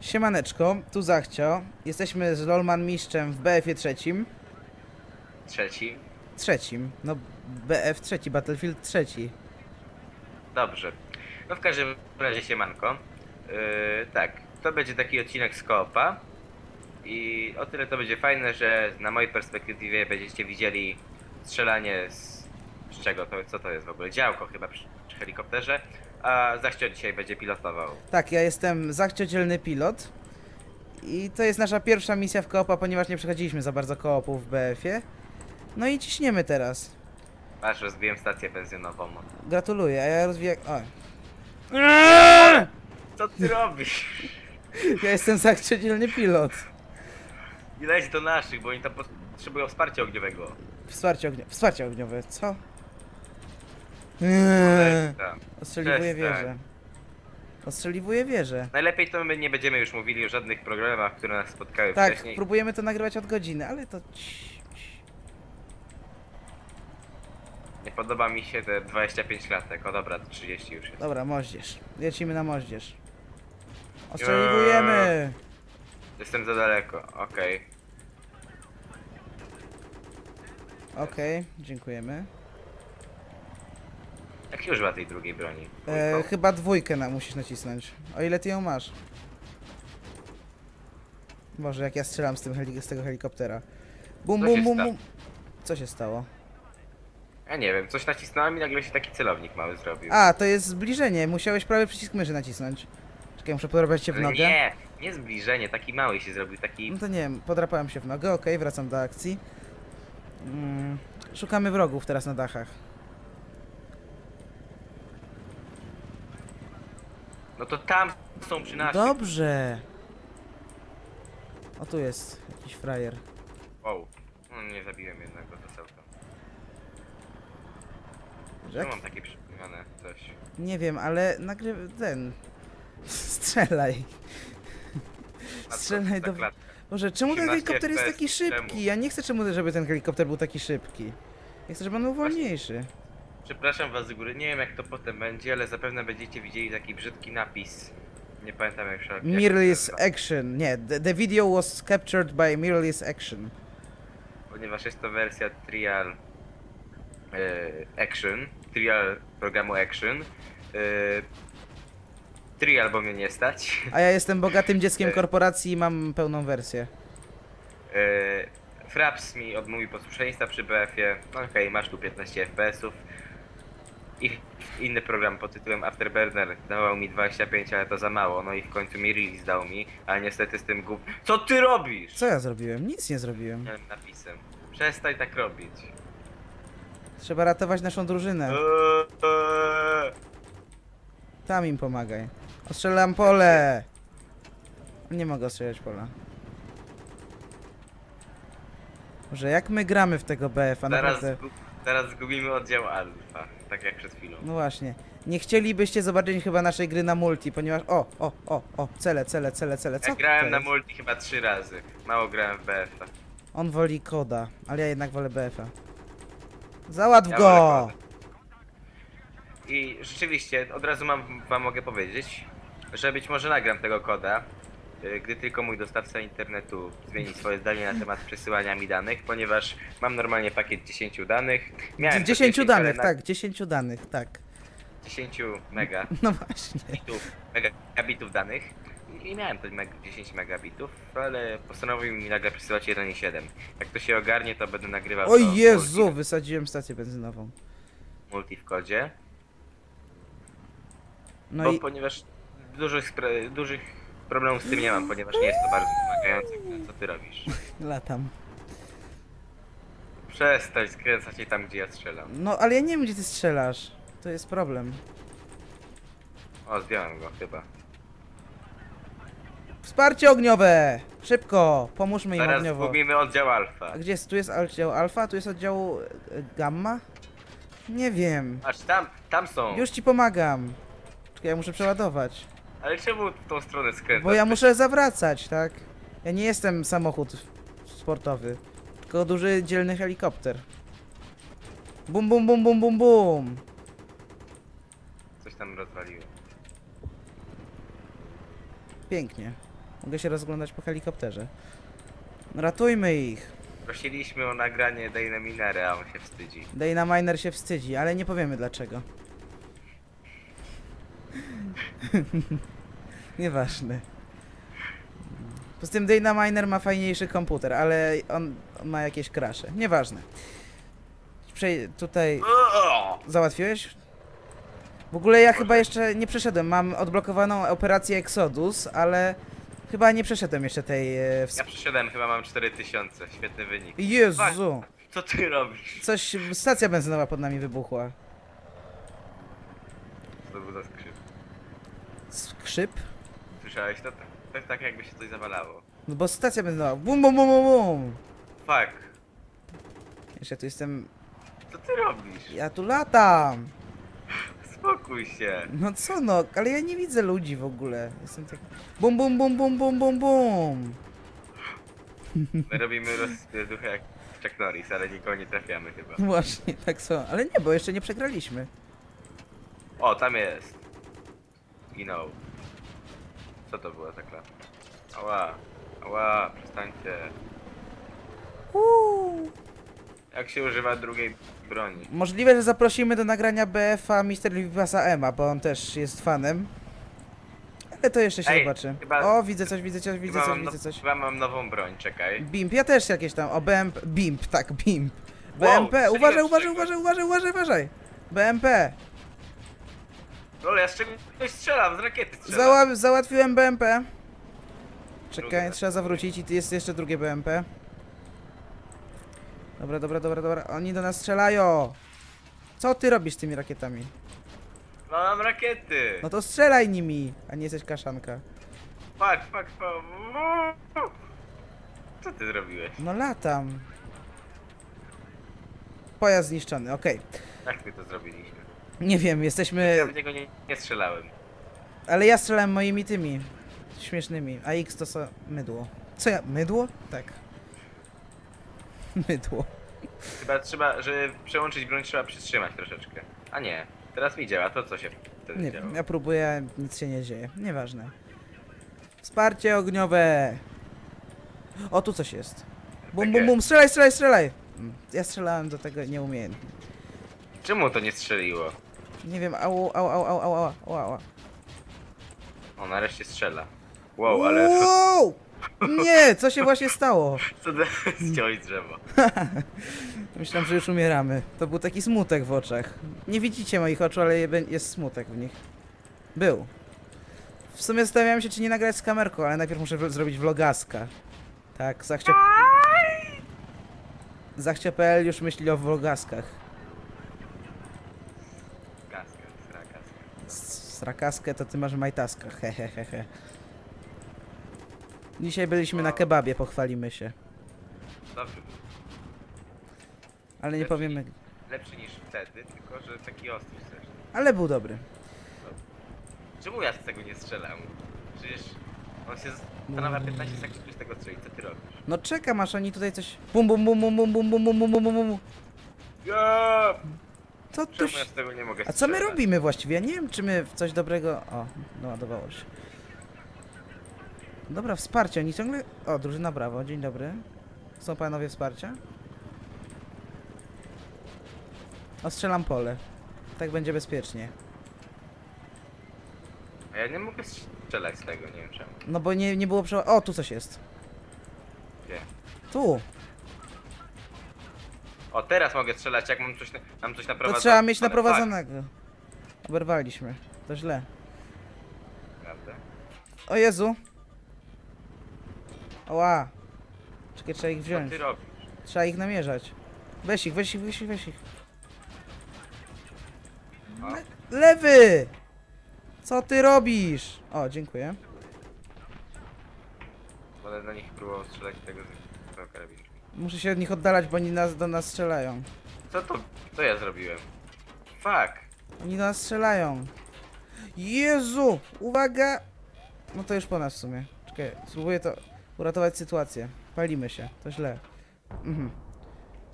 Siemaneczko, tu Zachcio. Jesteśmy z Lolman Mistrzem w BF-ie trzecim. Trzeci. Trzecim. No, BF trzeci, Battlefield trzeci. Dobrze. No w każdym razie siemanko. Yy, tak, to będzie taki odcinek z koopa. I o tyle to będzie fajne, że na mojej perspektywie będziecie widzieli strzelanie z... z czego to, co to jest w ogóle? Działko chyba przy, przy helikopterze. A Zaścio dzisiaj będzie pilotował. Tak, ja jestem Zachcio dzielny pilot. I to jest nasza pierwsza misja w koopa, ponieważ nie przechodziliśmy za bardzo koopów w BF-ie. No i ciśniemy teraz. Aż rozbiłem stację benzynową. Gratuluję, a ja rozwijam... O. Co ty robisz? Ja jestem Zachcio dzielny pilot. I leć do naszych, bo oni tam potrzebują wsparcia ogniowego. Wsparcie, ognia... Wsparcie ogniowe, co? Eee, wieżę. Ostrzeliwuję wieżę. Najlepiej to my nie będziemy już mówili o żadnych problemach, które nas spotkały Tak, wcześniej. próbujemy to nagrywać od godziny, ale to... Cii. Nie podoba mi się te 25 latek. O dobra, to 30 już jest. Dobra, moździerz. Lecimy na moździerz. Ostrzeliwujemy! Jestem za daleko, okej. Okej, dziękujemy. Jak się używa tej drugiej broni? E, Dwójką? chyba dwójkę na, musisz nacisnąć. O ile ty ją masz. Boże, jak ja strzelam z, tym heli- z tego helikoptera. Bum, Co bum, się bum, bum. Co się stało? Ja nie wiem, coś nacisnąłem i nagle się taki celownik mały zrobił. A, to jest zbliżenie. Musiałeś prawy przycisk myszy nacisnąć. Czekaj, muszę podrapać cię w nogę. nie, nie zbliżenie, taki mały się zrobił, taki... No to nie wiem, podrapałem się w nogę, okej, wracam do akcji. Mm, szukamy wrogów teraz na dachach. No to tam są przy naszych. Dobrze! O, tu jest jakiś frajer. Wow. No nie zabiłem jednego to całkiem. Jak? Ja mam takie przypomniane coś. Nie wiem, ale nagry... ten... Strzelaj. A co Strzelaj za do... klatka? Boże, czemu ten 18 helikopter jest FPS, taki szybki? Ja nie chcę, czemu, żeby ten helikopter był taki szybki. Ja chcę, żeby on był wolniejszy. Przepraszam was z góry, nie wiem jak to potem będzie, ale zapewne będziecie widzieli taki brzydki napis. Nie pamiętam jak się jak Mirrorless nazywa. Action. Nie, the, the video was captured by Mirrorless Action. Ponieważ jest to wersja trial e, action, trial programu action. E, trial, bo mnie nie stać. A ja jestem bogatym dzieckiem E. korporacji i mam pełną wersję. E, Fraps mi odmówił posłuszeństwa przy BF-ie. No Okej, masz tu 15 FPS-ów. I inny program pod tytułem Afterburner dawał mi 25, ale to za mało. No i w końcu mi release dał mi, ale niestety z tym głup... Co ty robisz? Co ja zrobiłem? Nic nie zrobiłem. Miałem napisem. Przestań tak robić. Trzeba ratować naszą drużynę. Eee, Tam im pomagaj. Ostrzelam pole! Nie mogę ostrzelać pola. Może jak my gramy w tego BF-a, Zaraz, naprawdę... zaraz zgubimy oddział Alfa, tak jak przed chwilą. No właśnie. Nie chcielibyście zobaczyć chyba naszej gry na multi, ponieważ... O, o, o, o, cele, cele, cele, cele. Co Ja grałem to na jest? multi chyba trzy razy. Mało grałem w BF-a. On woli koda, ale ja jednak wolę BF-a. Załatw Ja go! koda. I rzeczywiście, od razu mam, wam mogę powiedzieć, że być może nagram tego koda, gdy tylko mój dostawca internetu zmieni swoje zdanie na temat przesyłania mi danych, ponieważ mam normalnie pakiet 10 danych. Miałem 10 to 10, danych, tak, 10 danych, tak. 10 mega, No właśnie. bitów, megabitów danych. I miałem meg 10 megabitów, ale postanowił mi nagle przesyłać 1,7. Jak to się ogarnie, to będę nagrywał O to Jezu, multi, wysadziłem stację benzynową. multi w kodzie. No bo i... ponieważ dużych, spra- dużych problemów z tym nie mam, ponieważ nie jest to bardzo wymagające. Co ty robisz? Latam. Przestań skręcać się tam, gdzie ja strzelam. No, ale ja nie wiem, gdzie ty strzelasz. To jest problem. O, zdjąłem go chyba. Wsparcie ogniowe! Szybko! Pomóżmy im Zaraz ogniowo. zgubimy oddział alfa. A gdzie jest? Tu jest oddział alfa, tu jest oddział e, gamma? Nie wiem. Aż tam, tam są. Już ci pomagam. Czekaj, ja muszę przeładować. Ale czemu w tą stronę skręcasz? Bo ja muszę zawracać, tak? Ja nie jestem samochód sportowy, tylko duży, dzielny helikopter. Bum, bum, bum, bum, bum, bum. Coś tam rozwaliłem. Pięknie. Mogę się rozglądać po helikopterze. Ratujmy ich. Prosiliśmy o nagranie Dejna Minery, a on się wstydzi. Dana Miner się wstydzi, ale nie powiemy dlaczego. Nieważne. Poza tym Dana Miner ma fajniejszy komputer, ale on, on ma jakieś krasze. Nieważne. Przej tutaj załatwiłeś? W ogóle ja chyba jeszcze nie przeszedłem. Mam odblokowaną operację Exodus, ale chyba nie przeszedłem jeszcze tej. E, Ja ws- przyszedłem, chyba mam 4000, świetny wynik. Jezu! Co ty robisz? Coś. Stacja benzynowa pod nami wybuchła. To był za skrzyp? Słyszałeś to? To jest tak jakby się coś zawalało. No bo stacja benzynowa. Bum, bum, bum, bum, bum. Fuck. Jeszcze tu jestem. Co ty robisz? Ja tu latam. Spokój się. No co no, ale ja nie widzę ludzi w ogóle. Jestem tak. Bum, bum, bum, bum, bum, bum, bum. My robimy rozduchę jak Chuck Norris, ale nikogo nie trafiamy chyba. Właśnie, tak są. Ale nie, bo jeszcze nie przegraliśmy. O, tam jest. Ginął. Co to była za klapa? Ała. Ała, przestańcie. Uuu. Jak się używa drugiej broni? Możliwe, że zaprosimy do nagrania BF-a Mr. Vipasa Ema, bo on też jest fanem. Ale to jeszcze się Ej, zobaczy. chyba- O, widzę coś, widzę coś, widzę Chyba coś, mam, widzę now- coś. chyba mam nową broń, czekaj. Bimp, ja też jakieś tam. O, BMP. Bimp, tak, Bimp. Wow, BMP, strzeliłem uważaj, z uważaj, uważaj, uważaj, uważaj, uważaj. BMP. Ole, ja z czegoś strzelam, z rakiety strzelam. Zała załatwiłem BMP. Czekaj, Drugie. trzeba zawrócić i jest jeszcze drugie BMP. Dobra, dobra, dobra, dobra. Oni do nas strzelają. Co ty robisz z tymi rakietami? No mam rakiety. No to strzelaj nimi, a nie jesteś kaszanka. Fuck, fuck, fuck. Co ty zrobiłeś? No latam. Pojazd zniszczony, okej. Jak my to zrobiliśmy? Nie wiem, jesteśmy... Ja w niego nie, nie strzelałem. Ale ja strzelałem moimi tymi śmiesznymi, a X to so... mydło. Co ja... mydło? Tak. Mydło. Chyba trzeba, żeby przełączyć broń trzeba przytrzymać troszeczkę. A nie, teraz mi działa, to co się wtedy Nie działo? wiem, ja próbuję, nic się nie dzieje. Nieważne. Wsparcie ogniowe! O, tu coś jest. Bum, bum, bum, strzelaj, strzelaj, strzelaj! Ja strzelałem do tego nieumiejętnie. Czemu to nie strzeliło? Nie wiem, au, au, au, au, au, au, au, au. O, nareszcie strzela. Wow, ale Wow! Nie, co się właśnie stało? co to zdjąłeś drzewo? Myślałem, że już umieramy. To był taki smutek w oczach. Nie widzicie moich oczu, ale je- jest smutek w nich. Był. W sumie zastanawiałem się, czy nie nagrać z kamerką, ale najpierw muszę w- zrobić vlogaska. Tak, zachcia... Zachcia.pl już myśli o vlogaskach. Srakaskę to ty masz majtaskę, hehehehe. Dzisiaj byliśmy na kebabie, pochwalimy się. Dobrze, Ale nie Lepszy powiemy... lepszy niż wtedy, tylko że taki ostry też. Ale był dobry. Czemu ja z tego nie strzelam? Przecież on się zastanawia 15 sekund z tego strzeli, co ty robisz? No czekam, aż oni tutaj coś... Bum, bum, bum, bum, bum, bum, bum, bum, bum, bum, bum, bum. Ja! Co tu Czemu ja z tego nie mogę A co my strzelać? robimy właściwie? Ja nie wiem, czy my w coś dobrego... O, doładowało się. Dobra, wsparcie. Oni ciągle... O, drużyna brawo, dzień dobry. Są panowie wsparcia? Ostrzelam pole. Tak będzie bezpiecznie. A ja nie mogę strzelać z tego, nie wiem czemu. No bo nie, nie było prze... O, tu coś jest. Gdzie? Tu. O, teraz mogę strzelać, jak mam coś, na- mam coś To naprowadzone. trzeba mieć naprowadzonego. Oberwaliśmy. To źle. prawda. O Jezu. Oła. Czekaj, trzeba ich Co wziąć. ty robisz? Trzeba ich namierzać. Weź ich, weź ich, weź ich, weź ich. O, Lewy! Co ty robisz? O, dziękuję. będę na nich próbował strzelać tego z tego karabinu. Muszę się od nich oddalać, bo oni nas, do nas strzelają. Co to? Co ja zrobiłem? Fuck! Oni do nas strzelają. Jezu! Uwaga! No to już po nas w sumie. Czekaj, spróbuję to uratować sytuację. Palimy się, to źle. Mhm.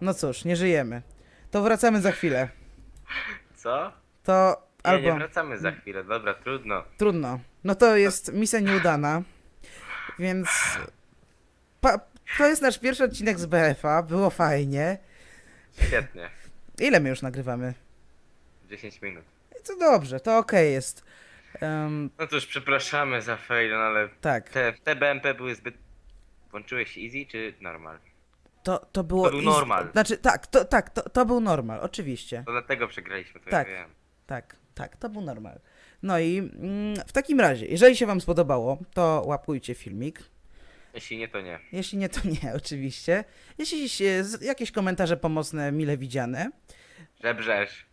No cóż, nie żyjemy. To wracamy za chwilę. Co? To Nie, albo... nie wracamy za chwilę, dobra, trudno. Trudno. No to jest misja nieudana. Więc pa, to jest nasz pierwszy odcinek z BFA, było fajnie. Świetnie. Ile my już nagrywamy? 10 minut. To dobrze, to okej jest. Em, No cóż, przepraszamy za fail, no ale tak, te, te BMP były zbyt... Włączyłeś easy czy normal? to, to było... To był easy- normal. Znaczy, tak, to, tak, to, to był normal, oczywiście. To dlatego przegraliśmy, to Tak. ja wiem. Tak, tak, to był normal. No i mm, w takim razie, jeżeli się wam spodobało, to łapujcie filmik. Jeśli nie, to nie. Jeśli nie, to nie, oczywiście. Jeśli się, z- jakieś komentarze pomocne, mile widziane. Żebrzesz.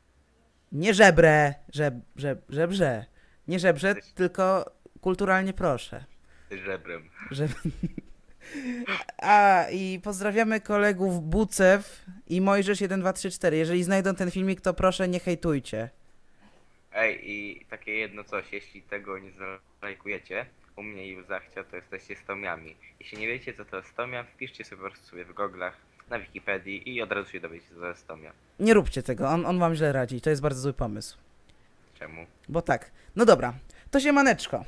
Nie żebrę, żeb, żeb, żebrze. Nie żebrze, tylko kulturalnie proszę. Ty żebrem. Że... A i pozdrawiamy kolegów Bucew i Mojżesz 1234. Jeżeli znajdą ten filmik, to proszę nie hejtujcie. Ej, i takie jedno coś, jeśli tego nie zalajkujecie, u mnie i u Zachcia, to jesteście stomiami. Jeśli nie wiecie, co to jest stomia, wpiszcie sobie po prostu sobie w goglach, na Wikipedii i od razu się dowiecie, co to jest stomia. Nie róbcie tego, on, on wam źle radzi. To jest bardzo zły pomysł. Czemu? Bo tak. No dobra, to się maneczko.